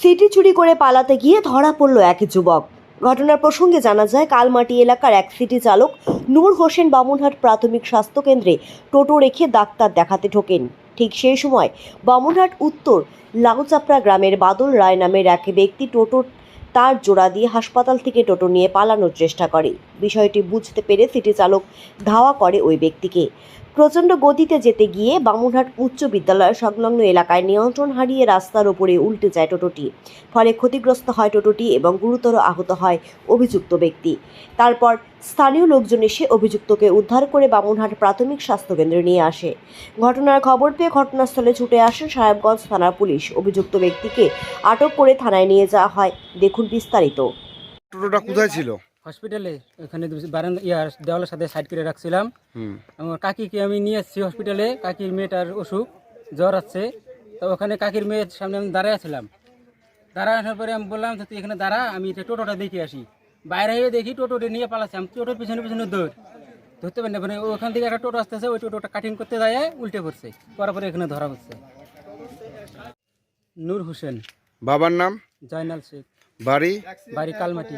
City চুরি করে পালাতে গিয়ে ধরা পড়ল এক যুবক। ঘটনার প্রসঙ্গে জানা যায়, কালমাটি এলাকার এক সিটি চালক নূর হোসেন বামুনহাট প্রাথমিক স্বাস্থ্য কেন্দ্রে টোটো রেখে ডাক্তার দেখাতে ঢোকেন। ঠিক সেই সময় বামুনহাট উত্তর লাউচাপড়া গ্রামের বাদল রায় নামের এক ব্যক্তি টোটোর তার জোড়া দিয়ে হাসপাতাল থেকে টোটো নিয়ে পালানোর চেষ্টা করে। বিষয়টি বুঝতে পেরে সিটি চালক ধাওয়া করে ওই ব্যক্তিকে। প্রচণ্ড গতিতে যেতে গিয়ে বামুনহাট উচ্চ বিদ্যালয় সংলগ্ন এলাকায় নিয়ন্ত্রণ হারিয়ে রাস্তার ওপরে উল্টে যায় টোটোটি। ফলে ক্ষতিগ্রস্ত হয় টোটোটি এবং গুরুতর আহত হয় অভিযুক্ত ব্যক্তি। তারপর স্থানীয় লোকজন এসে অভিযুক্তকে উদ্ধার করে বামুনহাট প্রাথমিক স্বাস্থ্যকেন্দ্রে নিয়ে আসে। ঘটনার খবর পেয়ে ঘটনাস্থলে ছুটে আসেন সাহেবগঞ্জ থানার পুলিশ। অভিযুক্ত ব্যক্তিকে আটক করে থানায় নিয়ে যাওয়া হয়। দেখুন বিস্তারিত। টোটোটা কোথায় ছিল? হসপিটালে এখানে বারান্দা ইয়ার দেওয়ালের সাথে সাইড করে রাখছিলাম। আমার কাকিকে আমি নিয়ে এসেছি হসপিটালে। কাকির মেয়েটার অসুখ জ্বর আছে। তো ওখানে কাকির মেয়ের সামনে আমি দাঁড়ায় আছিলাম দাঁড়ায় আসার পরে আমি বললাম তুই এখানে দাঁড়া আমি এটা টোটোটা দেখে আসি। বাইরে হয়ে দেখি টোটোটি নিয়ে পালাচ্ছে। আমি টোটোর পিছনে পিছনে দৌড়। ধরতে পারি না মানে ওখান থেকে একটা টোটো আসতেছে ওই টোটোটা কাটিং করতে যায় উল্টে পড়ছে। পরে পরে এখানে ধরা পড়ছে। নূর হোসেন। বাবার নাম? জয়নাল শেখ। বাড়ি? বাড়ি কালমাটি।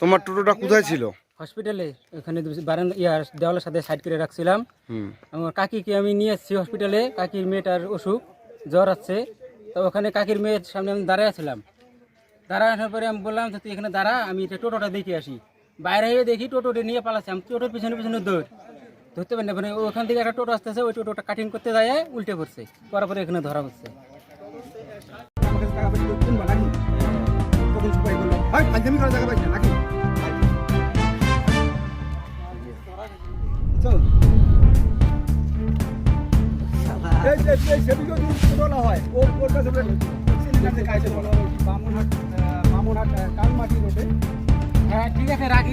তোমার টোটোটা কোথায় ছিল? হসপিটালে এখানে বারান্দা ইয়ার দেওয়ালের সাথে সাইড করে রাখছিলাম। আমার কাকিকে আমি নিয়ে এসেছি হসপিটালে কাকির মেয়েটার অসুখ জ্বর আছে। তো ওখানে কাকির মেয়ের সামনে আমি দাঁড়ায় আসার পরে আমি বললাম তুই এখানে দাঁড়া আমি টোটোটা দেখে আসি। বাইরে হয়ে দেখি টোটোটা নিয়ে পালাচ্ছে। আমি টোটোর পিছনে পিছনে দৌড়। ধরতে পারি না মানে ওখান থেকে একটা টোটো আসতেছে ওই টোটোটা কাটিং করতে যায় উল্টে পড়ছে। পরে পরে এখানে ধরা পড়ছে। ভাই পাঞ্জাবি করে দেখা পাইছে নাকি? আহ, কালমাটি রোডে। হ্যাঁ ঠিক আছে রাখি